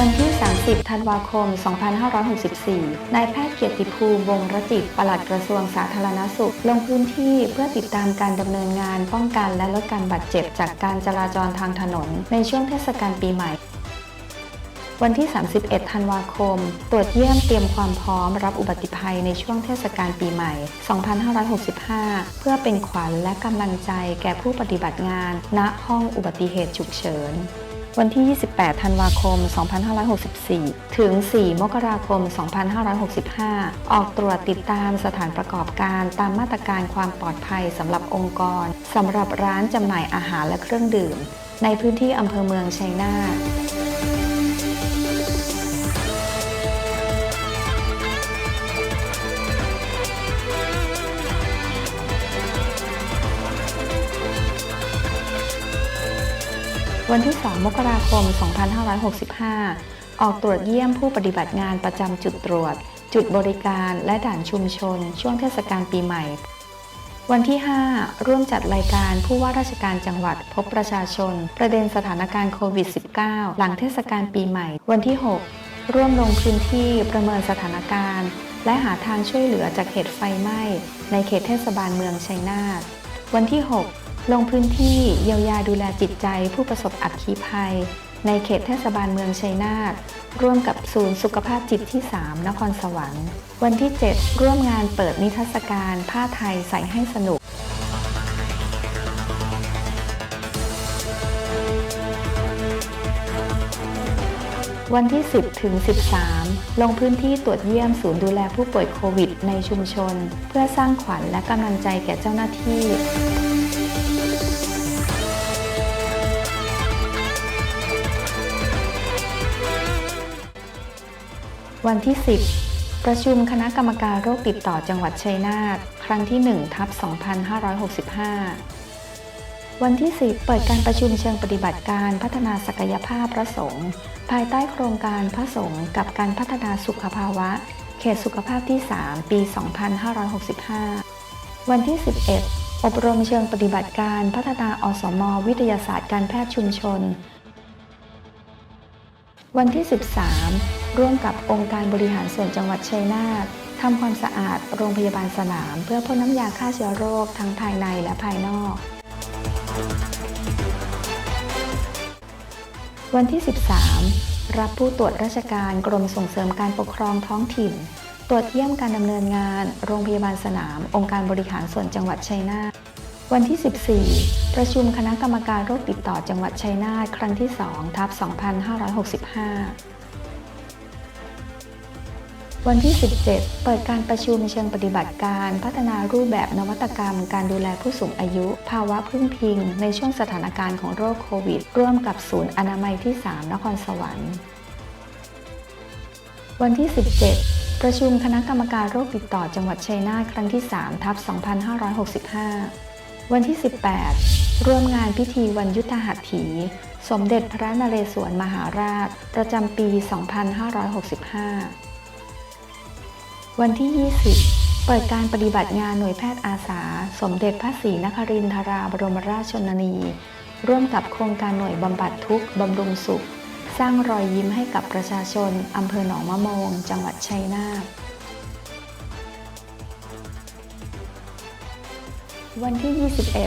วันที่ 30 ธันวาคม 2564 นายแพทย์เกียรติภูมิ วงศรจิต ปลัดกระทรวงสาธารณสุข ลงพื้นที่เพื่อติดตามการดำเนินงานป้องกันและลดการบาดเจ็บจากการจราจรทางถนน ในช่วงเทศกาลปีใหม่วันที่ 31 ธันวาคม ตรวจเยี่ยมเตรียมความพร้อมรับอุบัติภัยในช่วงเทศกาลปีใหม่ 2565 เพื่อเป็นขวัญและกำลังใจแก่ผู้ปฏิบัติงาน ณ ห้องอุบัติเหตุฉุกเฉิน วันที่ 28 ธันวาคม 2564 ถึง 4 มกราคม 2565 ออกตรวจติดตามสถานประกอบการตามมาตรการความปลอดภัยสำหรับองค์กรสำหรับร้านจำหน่ายอาหารและเครื่องดื่ม ในพื้นที่อำเภอเมืองชัยนาท วันที่ 2 มกราคม 2565 ออกตรวจเยี่ยมผู้ปฏิบัติงานประจำจุดตรวจ จุดบริการและด่านชุมชน ช่วงเทศกาลปีใหม่ วันที่ 5 ร่วมจัดรายการผู้ว่าราชการจังหวัดพบประชาชน ประเด็นสถานการณ์โควิด -19 หลังเทศกาลปีใหม่ วันที่ 6 ร่วมลงพื้นที่ประเมินสถานการณ์ และหาทางช่วยเหลือจากเหตุไฟไหม้ ในเขตเทศบาลเมืองชัยนาท วันที่ 6 ลงพื้นที่เยียวยาดูแลจิตใจผู้ประสบอัคคีภัย ในเขตเทศบาลเมืองชัยนาทร่วมกับศูนย์สุขภาพจิตที่ 3 นครสวรรค์ วันที่ 7 ร่วมงานเปิดนิทรรศการผ้าไทยใส่ให้สนุกวันที่ 10 ถึง 13 ลงพื้นที่ตรวจเยี่ยมศูนย์ดูแลผู้ป่วยโควิดในชุมชน เพื่อสร้างขวัญและกำลังใจแก่เจ้าหน้าที่ วันที่ 10 ประชุมคณะกรรมการโรคติดต่อจังหวัดชัยนาท ครั้งที่1ทับ2565 วันที่ 10 เปิดการประชุมเชิงปฏิบัติการพัฒนาศักยภาพพระสงฆ์ภายใต้โครงการพระสงฆ์กับการพัฒนาสุขภาวะ เขตสุขภาพที่ 3 ปี 2565 วันที่ 11 อบรมเชิงปฏิบัติการพัฒนาอสม วิทยาศาสตร์การแพทย์ชุมชน วันที่ 13 ร่วมกับองค์การบริหารส่วนจังหวัดชัยนาททำความสะอาดโรงพยาบาลสนาม เพื่อพ่นน้ำยาฆ่าเชื้อโรคทั้งภายในและภายนอก วันที่ 13 รับผู้ตรวจราชการกรมส่งเสริมการปกครองท้องถิ่น ตรวจเยี่ยมการดำเนินงาน โรงพยาบาลสนาม องค์การบริหารส่วนจังหวัดชัยนาท วันที่ 14 ประชุมคณะกรรมการโรคติดต่อจังหวัดชัยนาทครั้งที่2ทับ2565 วันที่ 17 เปิดการประชุมเชิงปฏิบัติการ พัฒนารูปแบบนวัตกรรม การดูแลผู้สูงอายุ ภาวะพึ่งพิง ในช่วงสถานการณ์ของโรคโควิด ร่วมกับศูนย์อนามัยที่ 3 นครสวรรค์ วันที่ 17 ประชุมคณะกรรมการโรคติดต่อจังหวัดชัยนาทครั้งที่3ทับ2565 วันที่ 18 ร่วมงานพิธีวันยุทธหัตถี สมเด็จพระนเรศวรมหาราช ประจำปี 2565 วันที่ 20 เปิดการปฏิบัติงานหน่วยแพทย์อาสา สมเด็จพระศรีนครินทราบรมราชชนนี ร่วมกับโครงการหน่วยบำบัดทุกข์บำรุงสุข สร้างรอยยิ้มให้กับประชาชนอำเภอหนองมะโมง จังหวัดชัยนาท วันที่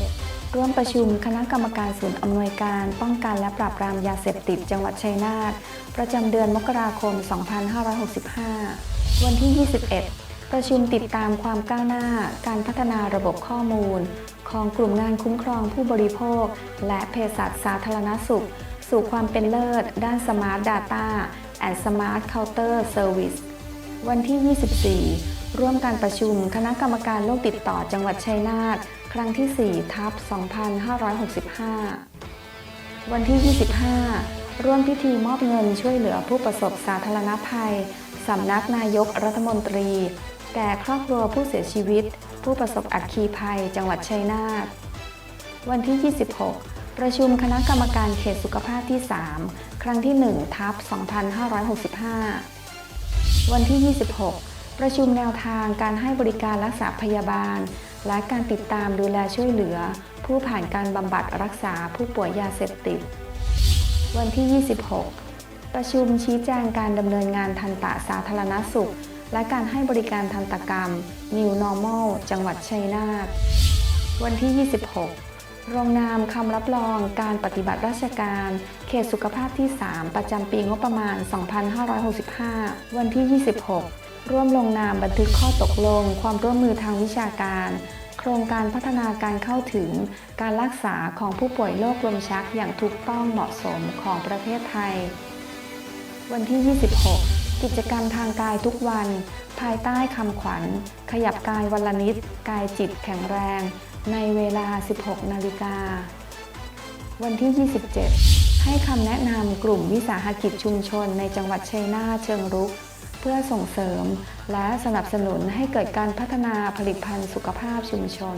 21 ร่วมประชุมคณะกรรมการศูนย์อำนวยการป้องกันและปราบปรามยาเสพติดจังหวัดชัยนาทประจำเดือนมกราคม 2565 วันที่ 21 ประชุมติดตามความก้าวหน้า การพัฒนาระบบข้อมูล ของกลุ่มงานคุ้มครองผู้บริโภค และเภสัชสาธารณสุข สู่ความเป็นเลิศ ด้าน Smart Data and Smart Counter Service วันที่ 24 ร่วมการประชุมคณะกรรมการโรคติดต่อจังหวัดชัยนาท ครั้งที่4ทับ2565 วันที่ 25 ร่วมพิธีมอบเงินช่วยเหลือผู้ประสบสาธารณภัย สำนักนายกรัฐมนตรี แก่ครอบครัวผู้เสียชีวิต ผู้ประสบอัคคีภัย จังหวัดชัยนาท วันที่ 26 ประชุมคณะกรรมการเขตสุขภาพที่ 3 ครั้งที่1ทับ2565 วันที่ 26 ประชุมแนวทางการให้บริการรักษาพยาบาล และการติดตามดูแลช่วยเหลือ ผู้ผ่านการบำบัดรักษาผู้ป่วยยาเสพติด วันที่ 26 ประชุมชี้แจงการดำเนินงานทันตะสาธารณสุข และการให้บริการทันตกรรม New Normal จังหวัดชัยนาท วันที่ 26ลงนามคำรับรองการปฏิบัติราชการ เขตสุขภาพที่ 3 ประจำปีงบประมาณ 2565 วันที่ 26 ร่วมลงนามบันทึกข้อตกลง ความร่วมมือทางวิชาการ โครงการพัฒนาการเข้าถึง การรักษาของผู้ป่วยโรคลมชักอย่างถูกต้องเหมาะสมของประเทศไทย วันที่ 26 กิจกรรมทางกายทุกวัน ภายใต้คำขวัญ ขยับกายวันละนิด กายจิตแข็งแรง ในเวลา 16 นาฬิกา วันที่ 27 ให้คำแนะนำกลุ่มวิสาหกิจชุมชนในจังหวัดชัยนาทเชิงรุก เพื่อส่งเสริมและสนับสนุนให้เกิดการพัฒนาผลิตภัณฑ์สุขภาพชุมชน